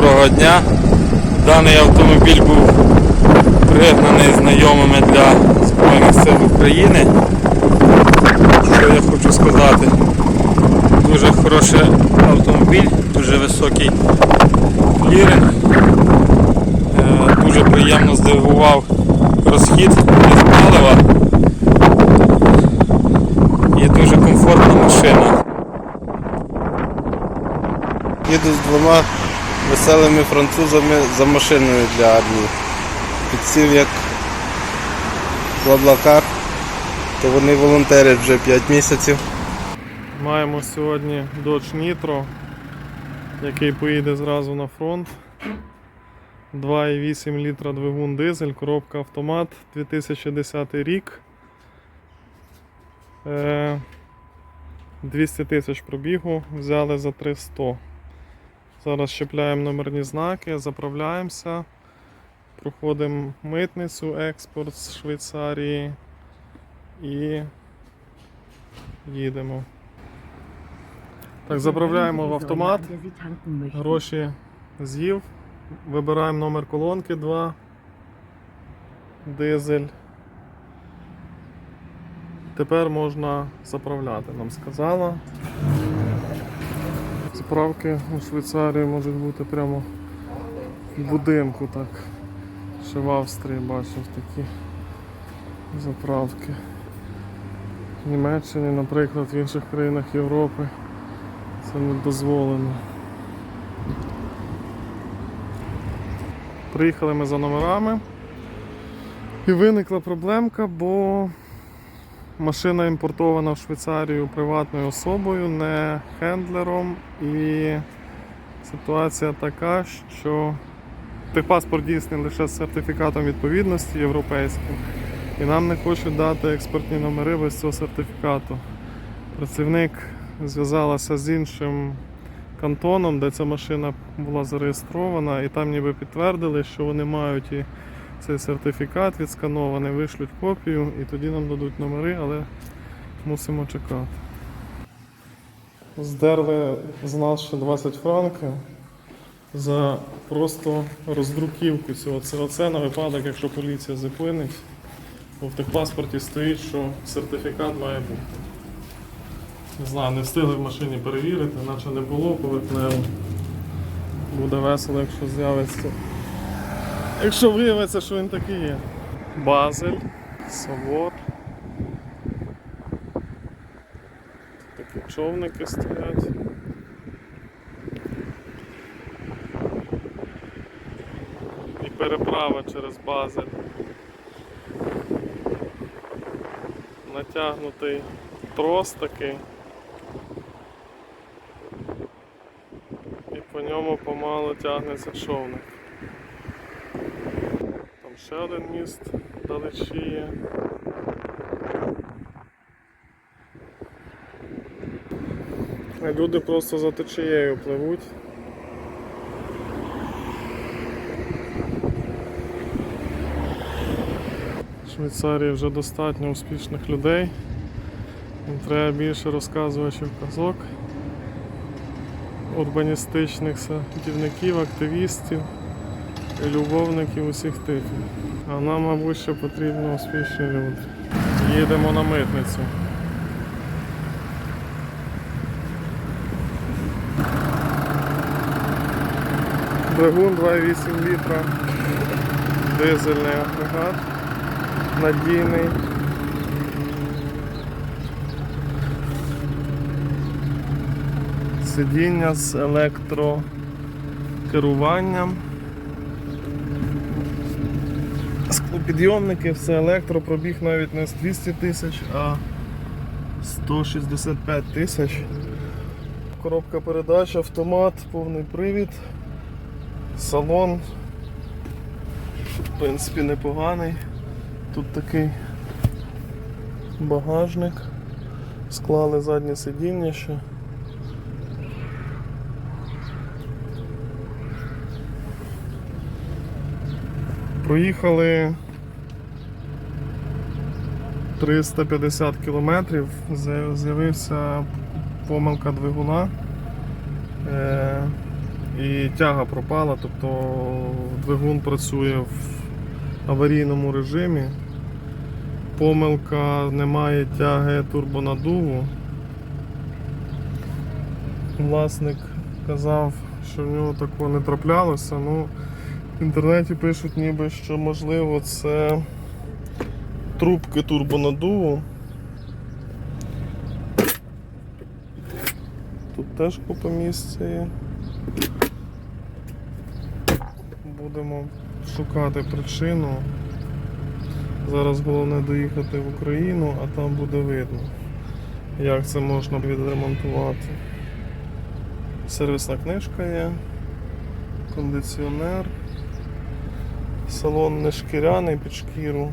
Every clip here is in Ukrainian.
Доброго дня. Даний автомобіль був пригнаний знайомими для Збройних сил України. Що я хочу сказати? Дуже хороший автомобіль, дуже високий кліринг. Е, Дуже приємно здивував розхід без палива. І дуже комфортна машина. Їду з двома веселими французами за машиною для армії. Підсів як блаблакар, то вони волонтерять вже 5 місяців. Маємо сьогодні Dodge Nitro, який поїде зразу на фронт. 2,8 літра двигун дизель, коробка автомат 2010 рік. Е, 200 тисяч пробігу, взяли за 300. Зараз щепляємо номерні знаки, заправляємося, проходимо митницю, експорт з Швейцарії і їдемо. Так, заправляємо в автомат. Гроші з'їв. Вибираємо номер колонки 2. Дизель. Тепер можна заправляти, нам сказала. Заправки у Швейцарії можуть бути прямо в будинку, так. Ще в Австрії бачив такі заправки. В Німеччині, наприклад, в інших країнах Європи. Це не дозволено. Приїхали ми за номерами. І виникла проблемка, бо машина імпортована в Швейцарію приватною особою, не хендлером. І ситуація така, що техпаспорт дійсний лише з сертифікатом відповідності європейським. І нам не хочуть дати експортні номери без цього сертифікату. Працівник зв'язалася з іншим кантоном, де ця машина була зареєстрована, і там ніби підтвердили, що вони мають і цей сертифікат відсканований, вишлють копію, і тоді нам дадуть номери, але мусимо чекати. Здерли з нас ще 20 франків за просто роздруківку цього. Це оце на випадок, якщо поліція зупинить, бо в техпаспорті стоїть, що сертифікат має бути. Не знаю, не встигли в машині перевірити, наче не було поверхнево. Буде весело, якщо з'явиться. Якщо виявиться, що він такий є. Базель, Савор. Такі човники стоять. І переправа через Базель. Натягнутий трос такий. І по ньому помало тягнеться човник. Ще один міст далечі є. А люди просто за течією пливуть. В Швейцарії вже достатньо успішних людей. Їм треба більше розказувачів казок, урбаністичних садівників, активістів любовників усіх типів. А нам, мабуть, ще потрібні успішні люди. Їдемо на митницю. Двигун 2,8 літра. Дизельний агрегат. Надійний. Сидіння з електрокеруванням. Склопідйомники, все електро, пробіг навіть не з 200 тисяч, а 165 тисяч. Коробка передач, автомат, повний привід, салон. В принципі, непоганий. Тут такий багажник. Склали заднє сидіння ще. Проїхали 350 кілометрів, з'явився помилка двигуна. Е, і тяга пропала, тобто двигун працює в аварійному режимі. Помилка немає тяги турбонадуву. Власник казав, що в нього такого не траплялося. Ну, в інтернеті пишуть ніби, що можливо це трубки турбонадуву. Тут теж купа місця є. Будемо шукати причину. Зараз головне доїхати в Україну, а там буде видно, як це можна відремонтувати. Сервісна книжка є, кондиціонер, салон не шкіряний під шкіру.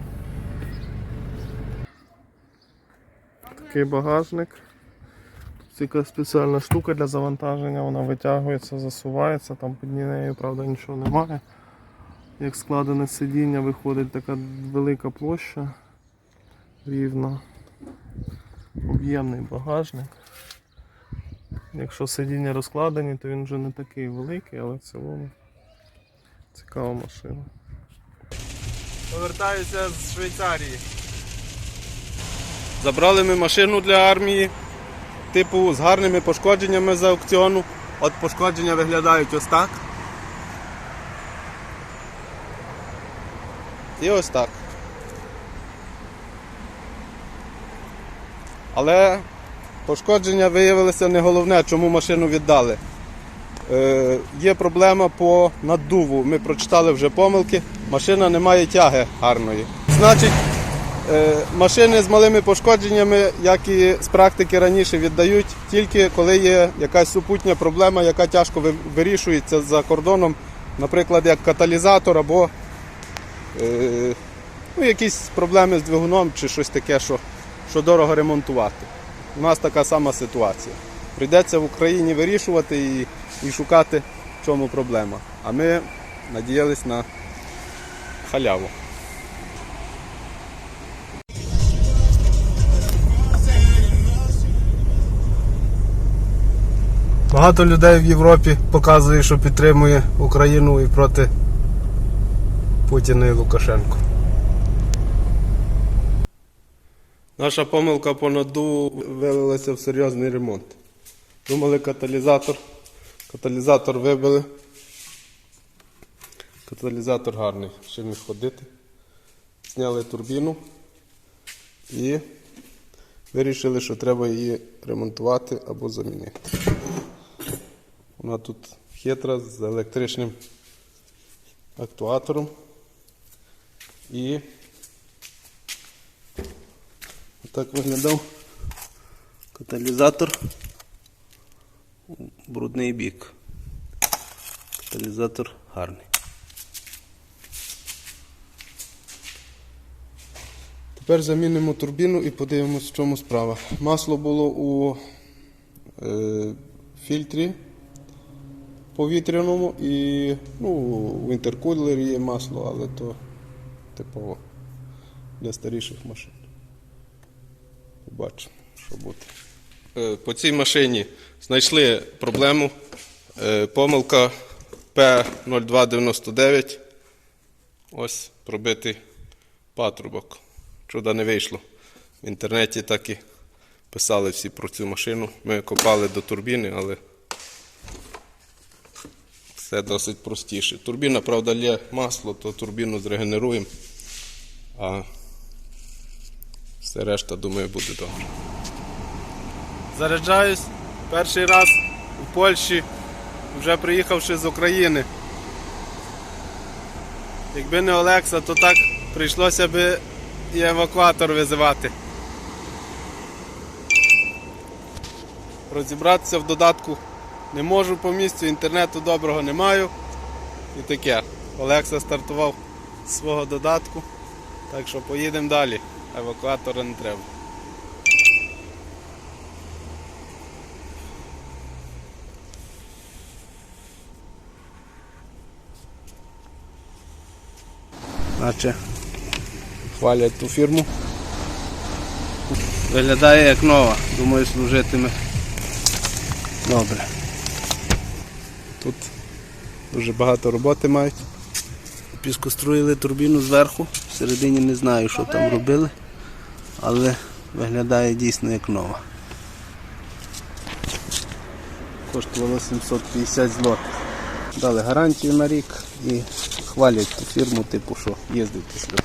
Такий багажник. Тут така спеціальна штука для завантаження, вона витягується, засувається, там під нею, правда, нічого немає. Як складене сидіння, виходить така велика площа рівна. Об'ємний багажник. Якщо сидіння розкладені, то він вже не такий великий, але в цілому цікава машина. Повертаюся з Швейцарії. Забрали ми машину для армії, типу з гарними пошкодженнями з аукціону. От пошкодження виглядають ось так. І ось так. Але пошкодження виявилося не головне, чому машину віддали. Е, є проблема по наддуву. Ми прочитали вже помилки. Машина не має тяги гарної. Значить, машини з малими пошкодженнями, як і з практики раніше, віддають тільки коли є якась супутня проблема, яка тяжко вирішується за кордоном, наприклад, як каталізатор або е, ну, якісь проблеми з двигуном чи щось таке, що, що дорого ремонтувати. У нас така сама ситуація. Прийдеться в Україні вирішувати і, і шукати, в чому проблема. А ми надіялись на халяву. Багато людей в Європі показує, що підтримує Україну і проти Путіна і Лукашенко. Наша помилка по наду вилилася в серйозний ремонт. Думали каталізатор. Каталізатор вибили. Каталізатор гарний, ще міг ходити. Зняли турбіну і вирішили, що треба її ремонтувати або замінити. Вона тут хитра з електричним актуатором. І так виглядав каталізатор у брудний бік. Каталізатор гарний. Тепер замінимо турбіну і подивимось, в чому справа. Масло було у е, фільтрі повітряному і ну, в інтеркулері є масло, але то типово для старіших машин. Побачимо, що буде. Е, По цій машині знайшли проблему. Е, Помилка P0299. Ось пробитий патрубок. Чуда не вийшло. В інтернеті так і писали всі про цю машину. Ми копали до турбіни, але все досить простіше. Турбіна, правда, є масло, то турбіну зрегенеруємо. А все решта, думаю, буде добре. Заряджаюсь перший раз у Польщі, вже приїхавши з України. Якби не Олекса, то так прийшлося би і евакуатор визивати. Розібратися в додатку не можу по місцю, інтернету доброго не маю. І таке. Олекса стартував з свого додатку. Так що поїдемо далі. Евакуатора не треба. Наче хвалять ту фірму. Виглядає як нова. Думаю, служитиме добре. Тут Дуже багато роботи мають. Піскоструїли турбіну зверху, всередині не знаю, що там робили, але виглядає дійсно як нова. Коштувало 750 злотих. Дали гарантію на рік і хвалять фірму, типу, що їздить після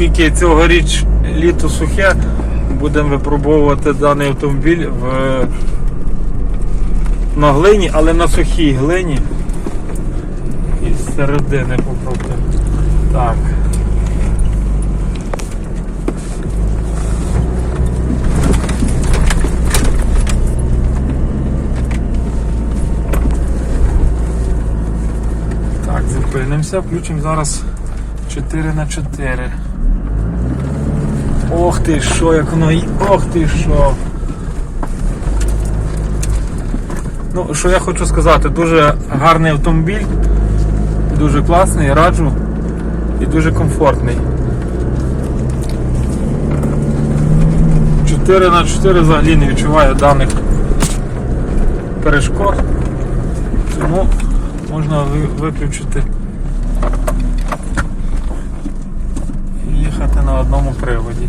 Оскільки цьогоріч літо сухе, будемо випробовувати даний автомобіль в на глині, але на сухій глині. І з середини попробуємо. Так. Так, зупинимося, включимо зараз 4 на 4 Ох ти що, як воно. й- Ох ти що. Ну, що я хочу сказати, дуже гарний автомобіль, дуже класний, раджу і дуже комфортний. 4 на 4 взагалі не відчуваю даних перешкод, тому можна виключити і їхати на одному приводі.